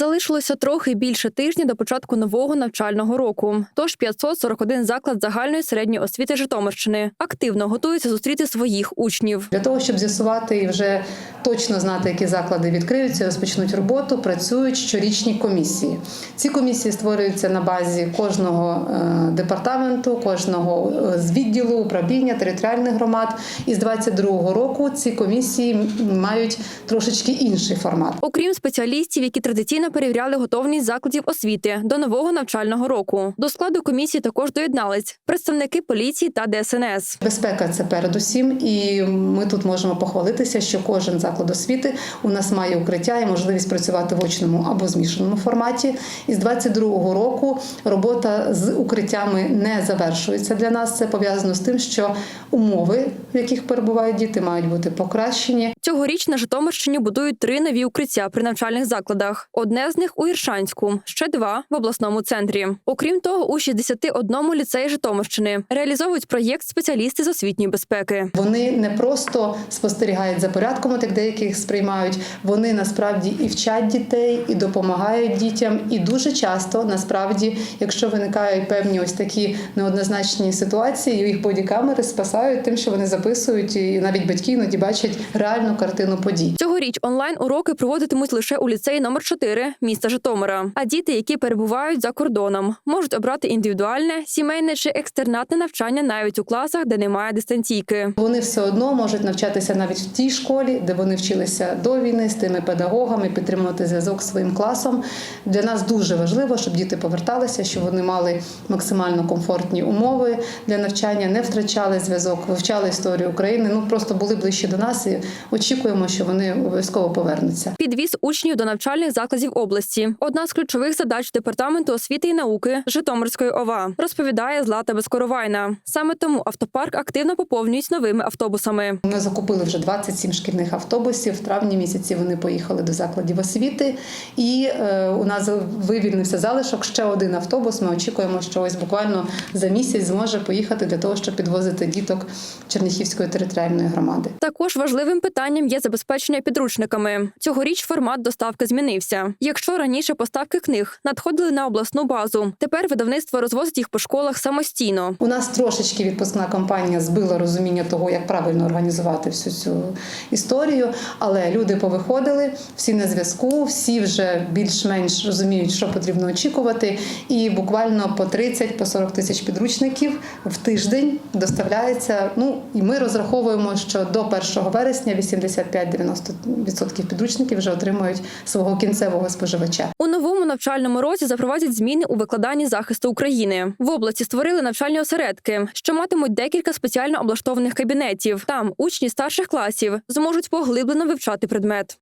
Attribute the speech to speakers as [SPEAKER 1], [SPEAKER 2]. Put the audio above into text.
[SPEAKER 1] Залишилося трохи більше тижня до початку нового навчального року. Тож 541 заклад загальної середньої освіти Житомирщини активно готується зустріти своїх учнів.
[SPEAKER 2] Для того, щоб з'ясувати і вже точно знати, які заклади відкриються, розпочнуть роботу, працюють щорічні комісії. Ці комісії створюються на базі кожного е, департаменту, кожного е, з відділу управління територіальних громад. І з 22-го року ці комісії мають трошечки інший формат.
[SPEAKER 1] Окрім спеціалістів, які традиційно перевіряли готовність закладів освіти до нового навчального року. До складу комісії також доєднались представники поліції та ДСНС.
[SPEAKER 2] Безпека це передусім, і ми тут можемо похвалитися, що кожен заклад освіти у нас має укриття і можливість працювати в очному або змішаному форматі. І з 22-го року робота з укриттями не завершується для нас. Це пов'язано з тим, що умови, в яких перебувають діти, мають бути покращені.
[SPEAKER 1] Цьогоріч на Житомирщині будують три нові укриття при навчальних закладах. Одне з них у Іршанську, ще два в обласному центрі. Окрім того, у 61 ліцеї Житомирщини реалізовують проєкт спеціалісти з освітньої безпеки.
[SPEAKER 2] Вони не просто спостерігають за порядком, от як деяких сприймають. Вони насправді і вчать дітей, і допомагають дітям. І дуже часто, насправді, якщо виникають певні ось такі неоднозначні ситуації, їх бодікамери спасають тим, що вони записують, і навіть батьки іноді бачать реальну картину подій.
[SPEAKER 1] Цьогоріч онлайн уроки проводитимуть лише у ліцеї номер 4 міста Житомира. А діти, які перебувають за кордоном, можуть обрати індивідуальне, сімейне чи екстернатне навчання навіть у класах, де немає дистанційки.
[SPEAKER 2] Вони все одно можуть навчатися навіть в тій школі, де вони вчилися до війни з тими педагогами, підтримувати зв'язок з своїм класом. Для нас дуже важливо, щоб діти поверталися, щоб вони мали максимально комфортні умови для навчання, не втрачали зв'язок, вивчали історію України. Ну просто були ближче до нас і очікуємо, що вони обов'язково повернуться.
[SPEAKER 1] Підвіз учнів до навчальних закладів області одна з ключових задач департаменту освіти і науки Житомирської ОВА, розповідає Злата Безкоровайна. Саме тому автопарк активно поповнюють новими автобусами.
[SPEAKER 2] Ми закупили вже 27 шкільних автобусів. В травні місяці вони поїхали до закладів освіти, і е, у нас вивільнився залишок. Ще один автобус. Ми очікуємо, що ось буквально за місяць зможе поїхати для того, щоб підвозити діток Черніхівської територіальної громади.
[SPEAKER 1] Також важливим питанням є забезпечення підручниками. Цьогоріч формат доставки змінився. Якщо раніше поставки книг надходили на обласну базу, тепер видавництво розвозить їх по школах самостійно.
[SPEAKER 2] У нас трошечки відпускна кампанія збила розуміння того, як правильно організувати всю цю історію. Але люди повиходили, всі на зв'язку, всі вже більш-менш розуміють, що потрібно очікувати. І буквально по 30 по 40 тисяч підручників в тиждень доставляється. Ну і ми розраховуємо, що до 1 вересня 85-90% підручників вже отримують свого кінцевого споживача.
[SPEAKER 1] У новому навчальному році запровадять зміни у викладанні захисту України. В області створили навчальні осередки, що матимуть декілька спеціально облаштованих кабінетів. Там учні старших класів зможуть поглиблено вивчати предмет.